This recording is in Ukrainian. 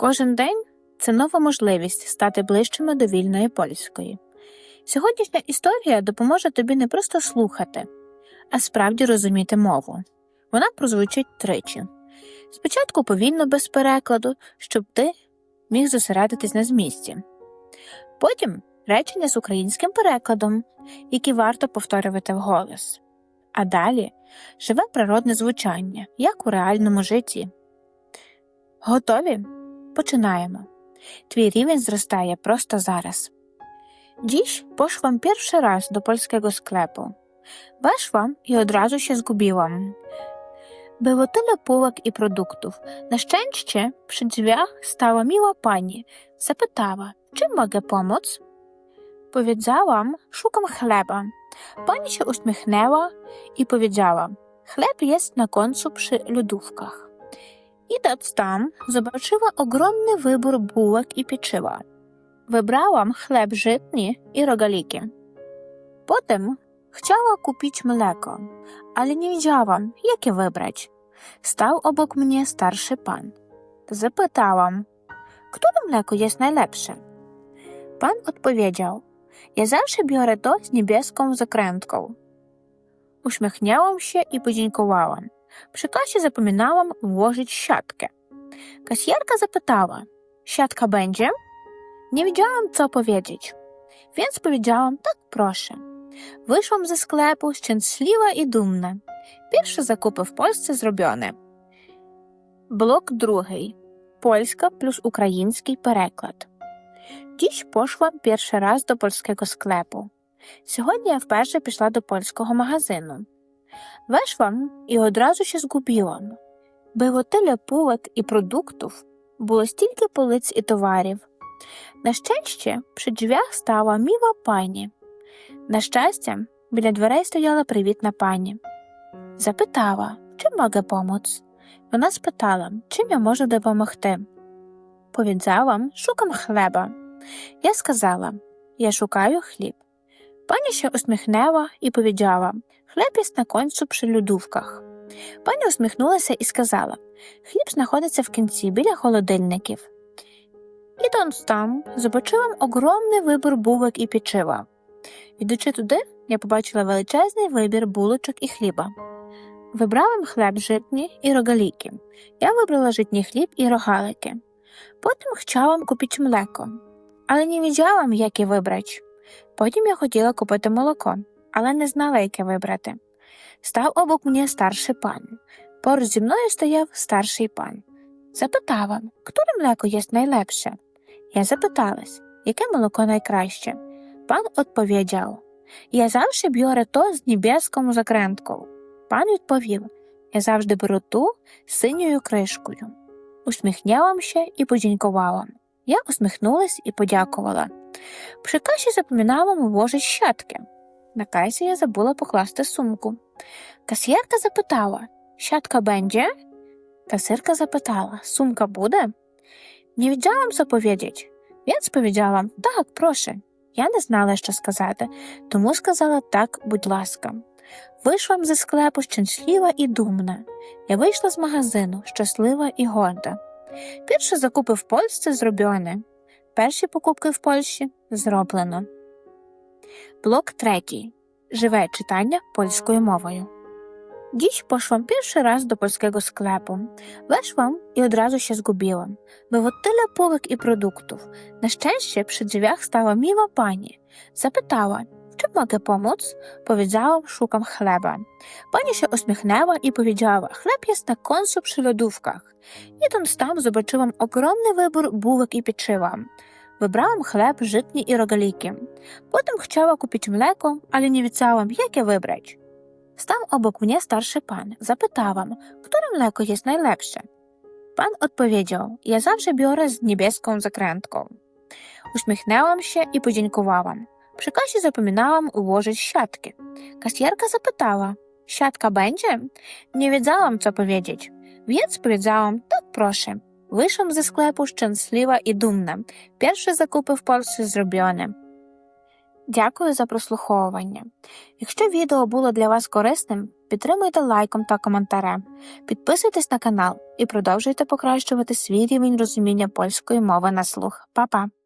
Кожен день це нова можливість стати ближчими до вільної польської. Сьогоднішня історія допоможе тобі не просто слухати, а справді розуміти мову. Вона прозвучить тричі. Спочатку повільно без перекладу, щоб ти міг зосередитись на змісті. Потім речення з українським перекладом, які варто повторювати вголос. А далі живе природне звучання, як у реальному житті. Готові? Починаємо. Twój рівень зростає просто зараз. Dziś poszłam pierwszy raz do polskiego sklepu. Weszłam i od razu się zgubiłam. Było tyle półek i produktów. Na szczęście przy drzwiach stała miła pani. Zapytała, czy mogę pomóc? Powiedziałam, szukam chleba. Pani się uśmiechnęła i powiedziała, chleb jest na końcu przy lodówkach. Idąc tam, zobaczyła ogromny wybór bułek i pieczywa. Wybrałam chleb żytni i rogaliki. Potem chciała kupić mleko, ale nie wiedziałam, jakie wybrać. Stał obok mnie starszy pan. Zapytałam, które mleko jest najlepsze? Pan odpowiedział, ja zawsze biorę to z niebieską zakrętką. Uśmiechnęłam się i podziękowałam. Kasie zapominałam włożyć siatkę. Kasjerka zapytała, siatka będzie? Nie wiedziałam, co powiedzieć, więc powiedziałam, tak proszę. Wyszłam ze sklepu szczęśliwa i dumna. Pierwsze zakupy w Polsce zrobione. Blok drugi. Polska plus ukraiński переклад. Dziś poszłam pierwszy raz do polskiego sklepu. Sьогодні я вперше пішла до польського магазину. Weszłam i od razu się zgubiłam. Było tyle półek i produktów, було стільки полиць і товарів. На щастя, при дверях стала міла пані. На щастя, біля дверей стояла привітна пані. Запитала, чим може помоць? Вона спитала, чим я можу допомогти. Powiedziałam, szukam chleba. Я сказала, я шукаю хліб. Пані ще усміхнęła і powiedziała, хліб є на концу при льодówках. Пані усміхнулася і сказала, хліб знаходиться в кінці біля холодильників. Ідąc там, побачила огромний вибір булок і печива. Ідучи туди, я побачила величезний вибір булочок і хліба. Вибрала хліб житні і рогаліки. Я вибрала житній хліб і рогалики. Потім хотіла купити млеко, але не wiedziałam, яке вибрати. Потім я хотіла купити молоко, але не знала, яке вибрати. Став обок мене старший пан. Поруч зі мною стояв старший пан. Запитала, które млеко є найлепше? Я запиталась, яке молоко найкраще. Пан відповідав, я завжди беру то з небеском закренткою. Пан відповів, я завжди беру ту з синьою кришкою. Усміхнялам ще і подякувала. Я усміхнулась і подякувала. При каші запоминала вложить щатки. На касі я забула покласти сумку. Касьєрка запитала, щатка będzie? Касирка запитала, сумка буде? Не co powiedzieć, więc powiedziałam, так, proszę. Я не знала, що сказати, тому сказала так, будь ласка. Вийшла зі склепу щаслива і думна. Я вийшла з магазину, щаслива і горда. Перші закупи в Польщі. Перші покупки в Польщі зроблено. Блок третій. Живе читання польською мовою. Dziś poszłam pierwszy raz do polskiego sklepu. Weszłam i od razu się zgubiłam. Było tyle półek i produktów. Na szczęście przy drzwiach stała miła pani. Zapytała, czy mogę pomóc? Powiedziałam, szukam chleba. Pani się uśmiechnęła i powiedziała, chleb jest na końcu przy lodówkach. Idąc tam, zobaczyłam ogromny wybór bułek i pieczywa. Wybrałam chleb, żytni i rogaliki. Potem chciała kupić mleko, ale nie wiedziałam, jakie wybrać. Stał obok mnie starszy pan. Zapytałam, które mleko jest najlepsze. Pan odpowiedział, ja zawsze biorę z niebieską zakrętką. Uśmiechnęłam się i podziękowałam. Przy kasie zapominałam ułożyć siatkę. Kasjerka zapytała, siatka będzie? Nie wiedziałam, co powiedzieć, więc powiedziałam, tak proszę. Wyszłam ze sklepu szczęśliwa i dumna. Pierwsze zakupy w Polsce zrobione. Дякую за прослуховування. Якщо відео було для вас корисним, підтримуйте лайком та коментарем, підписуйтесь на канал і продовжуйте покращувати свій рівень розуміння польської мови на слух. Па-па!